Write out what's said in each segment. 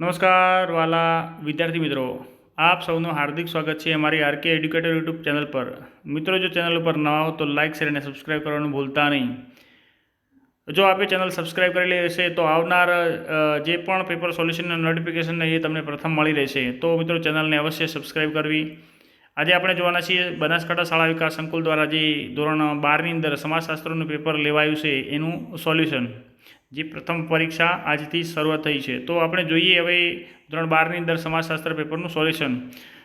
નમસ્કાર વાલા વિદ્યાર્થી મિત્રો. આપ સૌનું હાર્દિક સ્વાગત છે અમારી આરકે એડ્યુકેટર યુટ્યુબ ચેનલ પર. મિત્રો, જો ચેનલ ઉપર નવા હો તો લાઇક શેર અને સબસ્ક્રાઇબ કરવાનું ભૂલતા નહીં. જો આપે ચેનલ સબસ્ક્રાઇબ કરેલી હશે તો આવનાર જે પણ પેપર સોલ્યુશનના નોટિફિકેશન એ તમને પ્રથમ મળી રહેશે. તો મિત્રો, ચેનલને અવશ્ય સબસ્ક્રાઇબ કરવી. આજે આપણે જોવાના છીએ બનાસકાંઠા શાળા વિકાસ સંકુલ દ્વારા જે ધોરણ બારની અંદર સમાજશાસ્ત્રનું પેપર લેવાયું છે એનું સોલ્યુશન જે પ્રથમ પરીક્ષા આજથી શરૂઆત થઈ છે. તો આપણે જોઈએ હવે ધોરણ બારની અંદર સમાજશાસ્ત્ર પેપરનું સોલ્યુશન.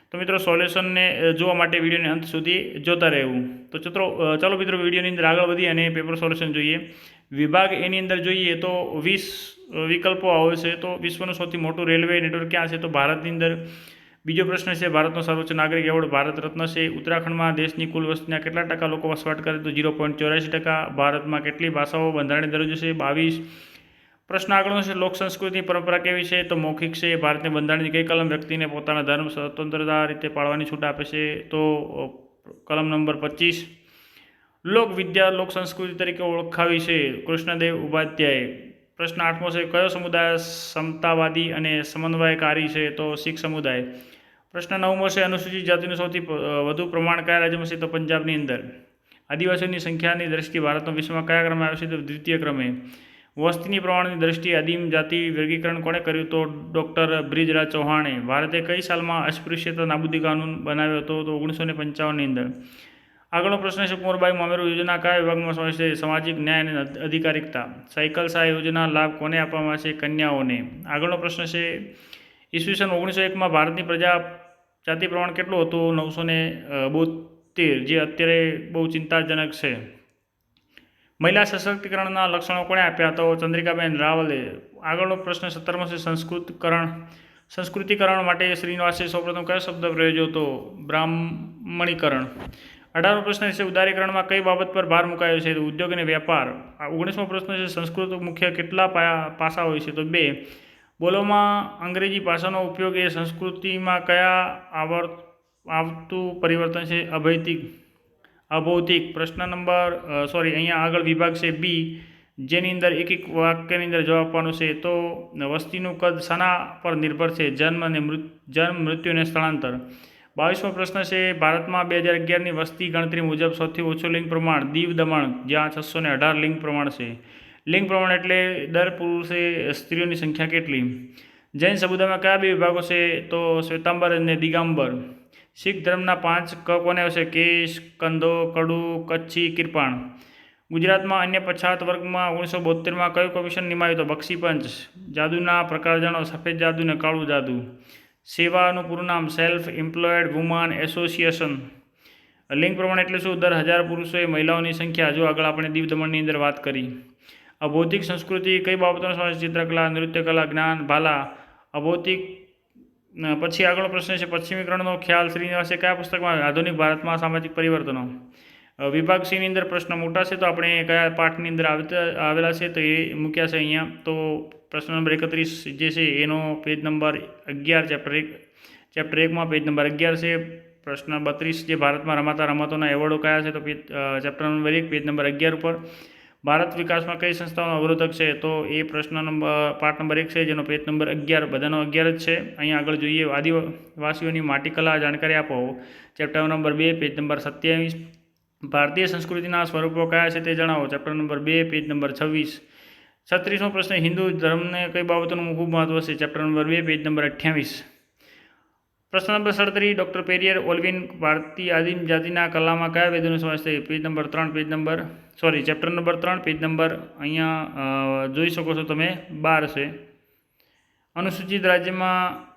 તો મિત્રો, સોલ્યુશનને જોવા માટે વિડીયોને અંત સુધી જોતા રહેવું. તો ચત્રો ચાલો મિત્રો, વિડીયોની અંદર આગળ વધી અને પેપર સોલ્યુશન જોઈએ. વિભાગ એની અંદર જોઈએ તો વીસ વિકલ્પો આવે છે. તો વિશ્વનું સૌથી મોટું રેલવે નેટવર્ક ક્યાં છે? તો ભારતની અંદર બીજો પ્રશ્ન છે, ભારતનો સર્વોચ્ચ નાગરિક એવોર્ડ ભારત રત્ન છે. ઉત્તરાખંડમાં દેશની કુલ વસ્તીના કેટલા ટકા લોકો વસવાટ કરે તો ઝીરો પોઈન્ટ ચોર્યાસી ટકા. ભારતમાં કેટલી ભાષાઓ બંધારણીય દરજ્જો છે? બાવીસ. પ્રશ્ન આગળનો છે, લોક સંસ્કૃતિની પરંપરા કેવી છે? તો મૌખિક છે, ભારતની બંધારણની કઈ કલમ વ્યક્તિને પોતાના ધર્મ, સ્વતંત્રતા રીતે પાળવાની છૂટ આપે છે? તો કલમ નંબર પચીસ. લોક વિદ્યા, લોક સંસ્કૃતિ તરીકે ઓળખાવી છે, કૃષ્ણદેવ ઉપાધ્યાય. પ્રશ્ન આઠમો છે, કયો સમુદાય સમતાવાદી અને સમન્વયકારી છે? તો શીખ સમુદાય. પ્રશ્ન નવમો છે, અનુસૂચિત જાતિનું સૌથી વધુ પ્રમાણ કયા રાજ્યમાં છે તો પંજાબની અંદર. આદિવાસીઓની સંખ્યાની દ્રષ્ટિએ ભારતનો વિશ્વમાં કયા ક્રમે આવે છે તો દ્વિતીય ક્રમે. વસ્તીની પ્રમાણની દ્રષ્ટિએ આદિમ જાતિ વર્ગીકરણ કોણે કર્યું તો ડૉક્ટર બ્રિજરાજ ચૌહાણે? ભારતે કઈ સાલમાં અસ્પૃશ્યતા નાબૂદી કાનૂન બનાવ્યો હતો તો ઓગણીસો ને પંચાવનની અંદર? આગળનો પ્રશ્ન છે, કુંવરબાઈ મામેરુ યોજના કયા વિભાગમાં સમાવેશ છે? સામાજિક ન્યાય અને અધિકારિકતા. સાયકલ સહાય યોજના લાભ કોને આપવામાં આવે છે? કન્યાઓને. આગળનો પ્રશ્ન છે, ઈસવીસન ઓગણીસો એકમાં ભારતની પ્રજા જાતિ પ્રમાણ કેટલું હતું? નવસો ને બોતેર જે અત્યારે બહુ ચિંતાજનક છે. મહિલા સશક્તિકરણના લક્ષણો કોણે આપ્યા? તો ચંદ્રિકાબેન રાવલે. આગળનો પ્રશ્ન સત્તરમો છે સંસ્કૃતકરણ. સંસ્કૃતિકરણ માટે શ્રીનિવાસે સૌપ્રથમ કયો શબ્દ પ્રયોજ્યો હતો? બ્રાહ્મણીકરણ. અઢારમો પ્રશ્ન છે ઉદારીકરણમાં કઈ બાબત પર ભાર મુકાયો છે? ઉદ્યોગ અને વ્યાપાર આ ઓગણીસમો પ્રશ્ન છે સંસ્કૃત મુખ્ય કેટલા પાયા પાસા હોય છે? તો બે. બોલોમાં અંગ્રેજી ભાષાનો ઉપયોગ એ સંસ્કૃતિમાં કયા આવર, આવતું પરિવર્તન છે? અભૈતિક, અભૌતિક, પ્રશ્ન નંબર સોરી અહીંયા આગળ વિભાગ છે બી, જેની અંદર એક એક વાક્યની અંદર જવાબ આપવાનો છે. તો વસ્તીનું કદ શાના પર નિર્ભર છે? જન્મ અને મૃત, જન્મ મૃત્યુ અને સ્થળાંતર. બાવીસમો પ્રશ્ન છે, ભારતમાં બે હજાર અગિયારની વસ્તી ગણતરી મુજબ સૌથી ઓછું લિંગ પ્રમાણ દીવ દમણ, જ્યાં છસો ને અઢાર લિંગ પ્રમાણ છે. લિંગ પ્રમાણ એટલે દર પુરુષે સ્ત્રીઓની સંખ્યા કેટલી? જૈન સમુદાયમાં કયા બે વિભાગો છે? તો શ્વેતાંબર અને દિગાંબર. શીખ ધર્મના પાંચ ક કોને આવશે? કેશ, કંદો, કડુ, કચ્છી, કિરપાણ. ગુજરાતમાં અન્ય પછાત વર્ગમાં ઓગણીસો બોતેરમાં કયું કમિશન નિમાયું તો બક્ષીપંચ જાદુના પ્રકાર જાણો, સફેદ જાદુ ને કાળું જાદુ. સેવાનું પૂરું નામ સેલ્ફ એમ્પ્લોયડ વુમન એસોસિએશન. લિંગ પ્રમાણે એટલે શું? દર હજાર પુરુષોએ મહિલાઓની સંખ્યા. જો આગળ આપણે દીવ દમણની અંદર વાત કરી. અભૌતિક સંસ્કૃતિ કઈ બાબતોનો સમાવેશ ચિત્રકલા, નૃત્યકલા, જ્ઞાન, ભાલા. અભૌતિક પછી આગળનો પ્રશ્ન છે પશ્ચિમીકરણનો ખ્યાલ શ્રીનિવાસે કયા પુસ્તકમાં આધુનિક ભારતમાં સામાજિક પરિવર્તનો. વિભાગ સીની અંદર પ્રશ્ન મોટા છે, તો આપણે કયા પાઠની અંદર આવેલા છે, તો એ મૂક્યા છે અહીંયા. તો પ્રશ્ન નંબર એકત્રીસ જે છે, એનો પેજ નંબર અગિયાર, ચેપ્ટર એક, ચેપ્ટર એકમાં પેજ નંબર અગિયાર છે. પ્રશ્ન બત્રીસ, જે ભારતમાં રમાતા રમતોના એવોર્ડો કયા છે, તો પેજ ચેપ્ટર નંબર એક, પેજ નંબર અગિયાર ઉપર. ભારત વિકાસમાં કઈ સંસ્થાઓનો અવરોધક છે તો એ પ્રશ્ન નંબર, પાઠ નંબર એક છે, જેનો પેજ નંબર અગિયાર, બધાનો અગિયાર જ છે. અહીંયા આગળ જોઈએ, આદિવાસીઓની માટીકલા જાણકારી આપો. ચેપ્ટર નંબર બે, પેજ નંબર સત્યાવીસ. ભારતીય સંસ્કૃતિના સ્વરૂપો કયા છે તે જણાવો. ચેપ્ટર નંબર બે, પેજ નંબર છવ્વીસ. છત્રીસમો પ્રશ્ન, હિન્દુ ધર્મને કઈ બાબતોનું ખૂબ મહત્વ છે? ચેપ્ટર નંબર બે, પેજ નંબર અઠ્યાવીસ. પ્રશ્ન નંબર સડત્રીસ, ડૉક્ટર પેરિયર ઓલ્વિન ભારતીય આદિમ જાતિના કલામાં કયા વેદોનો સમાવેશ થાય? પેજ નંબર ત્રણ, page number sorry chapter number ત્રણ, પેજ નંબર અહીંયા જોઈ શકો છો તમે, બાર છે. અનુસૂચિત રાજ્યમાં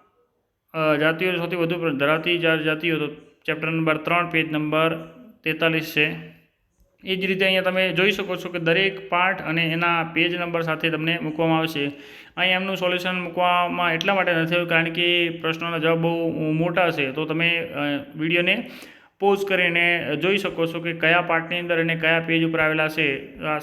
જાતિઓ સૌથી વધુ ધરાવતી જા- જાતિઓ તો ચેપ્ટર નંબર ત્રણ, પેજ નંબર તેતાલીસ છે. એ જ રીતે અહીંયા તમે જોઈ શકો છો કે દરેક પાર્ટ અને એના પેજ નંબર સાથે તમને મૂકવામાં આવશે. અહીં એમનું સોલ્યુશન મૂકવામાં એટલા માટે નથી આવ્યું કારણ કે પ્રશ્નોના જવાબ બહુ મોટા છે. તો તમે વિડીયોને પોઝ કરીને જોઈ શકો છો કે કયા પાર્ટની અંદર અને કયા પેજ ઉપર આવેલા છે. આ